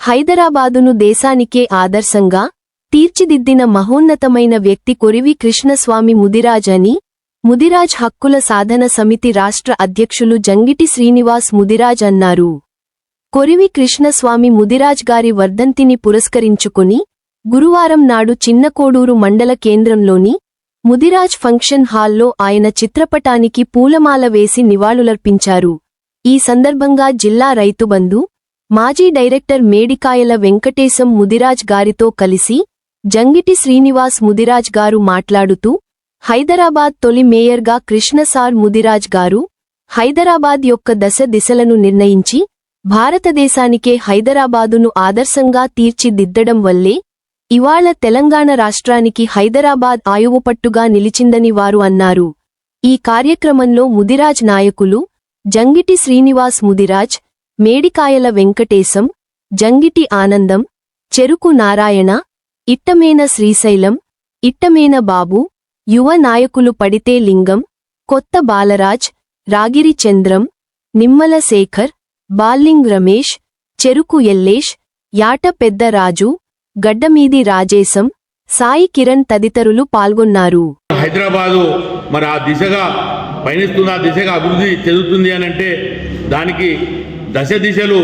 హైదరాబాదును దేశానికే ఆదర్శంగా తీర్చిదిద్దిన మహోన్నతమైన వ్యక్తి కొరివి కృష్ణస్వామి ముదిరాజ్ అని ముదిరాజ్ హక్కుల సాధన సమితి రాష్ట్ర అధ్యక్షులు జంగిటి శ్రీనివాస్ ముదిరాజ్ అన్నారు. కొరివి కృష్ణస్వామి ముదిరాజ్ గారి వర్ధంతిని పురస్కరించుకుని గురువారం నాడు చిన్నకోడూరు మండల కేంద్రంలోని ముదిరాజ్ ఫంక్షన్ హాల్లో ఆయన చిత్రపటానికి పూలమాల వేసి నివాళులర్పించారు. ఈ సందర్భంగా జిల్లా రైతుబంధు మాజీ డైరెక్టర్ మేడికాయల వెంకటేశం ముదిరాజ్ గారితో కలిసి జంగిటి శ్రీనివాస్ ముదిరాజ్ గారు మాట్లాడుతూ హైదరాబాద్ తొలి మేయర్గా కృష్ణసార్ ముదిరాజ్ గారు హైదరాబాద్ యొక్క దశ దిశలను నిర్ణయించి భారతదేశానికే హైదరాబాదును ఆదర్శంగా తీర్చిదిద్దడం వల్లే ఇవాళ తెలంగాణ రాష్ట్రానికి హైదరాబాద్ ఆయువుపట్టుగా నిలిచిందని వారు అన్నారు. ఈ కార్యక్రమంలో ముదిరాజ్ నాయకులు జంగిటి శ్రీనివాస్ ముదిరాజ్ మేడికాయల వెంకటేశం జంగిటి ఆనందం చెరుకు నారాయణ ఇట్టమేన శ్రీశైలం ఇట్టమేన బాబు యువ నాయకులు పడితే లింగం కొత్త బాలరాజ్ రాగిరి చంద్రం నిమ్మల శేఖర్ బాల్లింగ్ రమేష్ చెరుకు ఎల్లేష్ యాట పెద్ద రాజు గడ్డమీది రాజేశం సాయి కిరణ్ తదితరులు పాల్గొన్నారు. హైదరాబాదు మరి ఆ దిశగా పయనిస్తున్న దిశగా అభివృద్ధి చెందుతుంది అని అంటే దానికి దశ దిశలు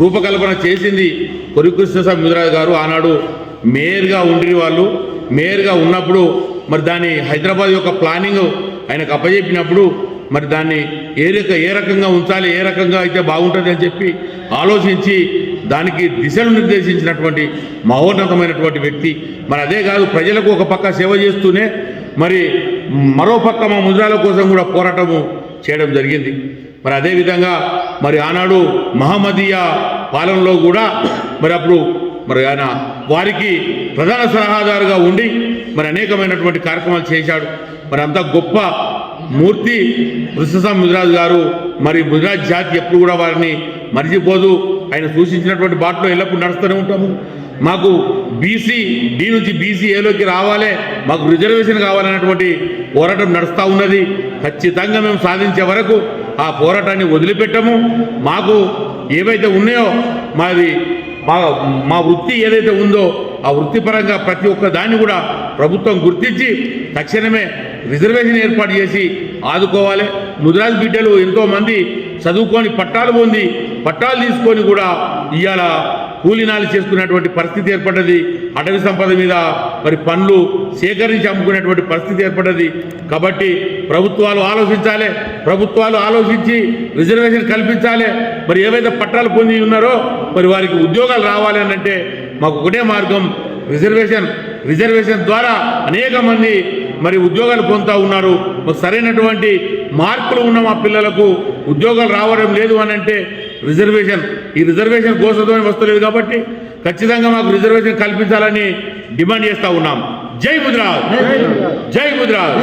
రూపకల్పన చేసింది కొరికృష్ణస్వామి ముదిరాజు గారు. ఆనాడు మేయర్గా ఉండి వాళ్ళు. మేయర్గా ఉన్నప్పుడు మరి దాన్ని హైదరాబాద్ యొక్క ప్లానింగ్ ఆయనకు అప్పజెప్పినప్పుడు మరి దాన్ని ఏ రక ఏ రకంగా ఉంచాలి ఏ రకంగా అయితే బాగుంటుంది అని చెప్పి ఆలోచించి దానికి దిశను నిర్దేశించినటువంటి మహోన్నతమైనటువంటి వ్యక్తి. మరి అదే కాదు ప్రజలకు ఒక పక్క సేవ చేస్తూనే మరి మరో పక్క మా ముద్రాల కోసం కూడా పోరాటము చేయడం జరిగింది. మరి అదేవిధంగా మరి ఆనాడు మహమ్మదీయ పాలనలో కూడా మరి అప్పుడు మరి ఆయన వారికి ప్రధాన సలహాదారుగా ఉండి మరి అనేకమైనటువంటి కార్యక్రమాలు చేశాడు. మరి అంత గొప్ప మూర్తి కృష్ణస్వామి ముదిరాజు గారు మరి ముదిరాజ్ జాతి ఎప్పుడు కూడా వారిని మరిచిపోదు. ఆయన సూచించినటువంటి బాటలో ఎల్లప్పుడూ నడుస్తూనే ఉంటాము. మాకు బీసీ డి నుంచి బీసీ ఏలోకి రావాలి. మాకు రిజర్వేషన్ కావాలన్నటువంటి పోరాటం నడుస్తూ ఉన్నది. ఖచ్చితంగా మేము సాధించే వరకు ఆ పోరాటాన్ని వదిలిపెట్టము. మాకు ఏవైతే ఉన్నాయో మాది మా మా వృత్తి ఏదైతే ఉందో ఆ వృత్తిపరంగా ప్రతి ఒక్క దాన్ని కూడా ప్రభుత్వం గుర్తించి తక్షణమే రిజర్వేషన్ ఏర్పాటు చేసి ఆదుకోవాలి. ముదిరాజ్ బిడ్డలు ఎంతోమంది చదువుకొని పట్టాలు పొంది పట్టాలు తీసుకొని కూడా ఇవాళ కూలీనాలు చేసుకునేటువంటి పరిస్థితి ఏర్పడ్డది. అటవీ సంపద మీద మరి పనులు సేకరించి అమ్ముకునేటువంటి పరిస్థితి ఏర్పడ్డది. కాబట్టి ప్రభుత్వాలు ఆలోచించాలి. ప్రభుత్వాలు ఆలోచించి రిజర్వేషన్ కల్పించాలి. మరి ఏవైతే పట్టాలు పొంది ఉన్నారో మరి వారికి ఉద్యోగాలు రావాలి అంటే మాకు ఒకటే మార్గం రిజర్వేషన్. రిజర్వేషన్ ద్వారా అనేక మంది మరి ఉద్యోగాలు పొందుతూ ఉన్నారు. మరి సరైనటువంటి మార్కులు ఉన్న మా పిల్లలకు ఉద్యోగాలు రావడం లేదు అని అంటే రిజర్వేషన్ ఈ రిజర్వేషన్ కోసమే వస్తలేదు కాబట్టి ఖచ్చితంగా మాకు రిజర్వేషన్ కల్పించాలని డిమాండ్ చేస్తూ ఉన్నాం. జై ముద్రాజ్ జై ముద్రాజ్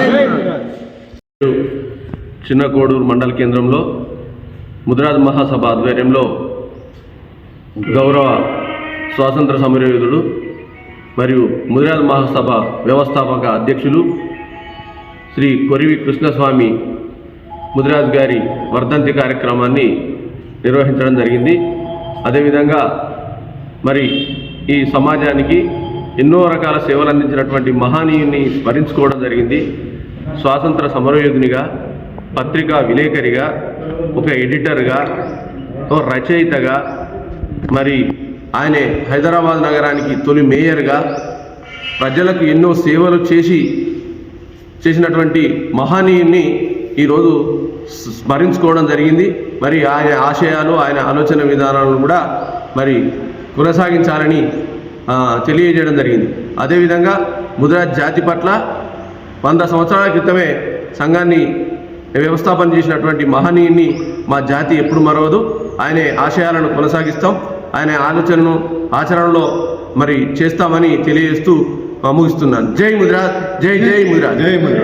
చిన్న కోడూరు మండల కేంద్రంలో ముదిరాజ్ మహాసభ ఆధ్వర్యంలో గౌరవ స్వాతంత్ర సమరయోధుడు మరియు ముదిరాజ్ మహాసభ వ్యవస్థాపక అధ్యక్షులు శ్రీ కొరివి కృష్ణస్వామి ముదిరాజ్ గారి వర్ధంతి కార్యక్రమాన్ని నిర్వహించడం జరిగింది. అదేవిధంగా మరి ఈ సమాజానికి ఎన్నో రకాల సేవలు అందించినటువంటి మహానీయుని స్మరించుకోవడం జరిగింది. స్వాతంత్ర సమరయోధునిగా పత్రికా విలేకరిగా ఒక ఎడిటర్గా ఒక రచయితగా మరి ఆయన హైదరాబాద్ నగరానికి తొలి మేయర్గా ప్రజలకు ఎన్నో సేవలు చేసి చేసినటువంటి మహనీయుని ఈరోజు స్మరించుకోవడం జరిగింది. మరి ఆయన ఆశయాలు ఆయన ఆలోచన విధానాలను కూడా మరి కొనసాగించాలని తెలియజేయడం జరిగింది. అదేవిధంగా ముదిరాజ్ జాతి పట్ల వంద సంవత్సరాల క్రితమే సంఘాన్ని వ్యవస్థాపన చేసినటువంటి మహనీయుని మా జాతి ఎప్పుడు మరవదు. ఆయన ఆశయాలను కొనసాగిస్తాం. ఆయన ఆలోచనను ఆచరణలో మరి చేస్తామని తెలియజేస్తూ ముగిస్తున్నాను జై ముదిరాజ్ జై జై ముదిరాజ్ జై ముద్ర.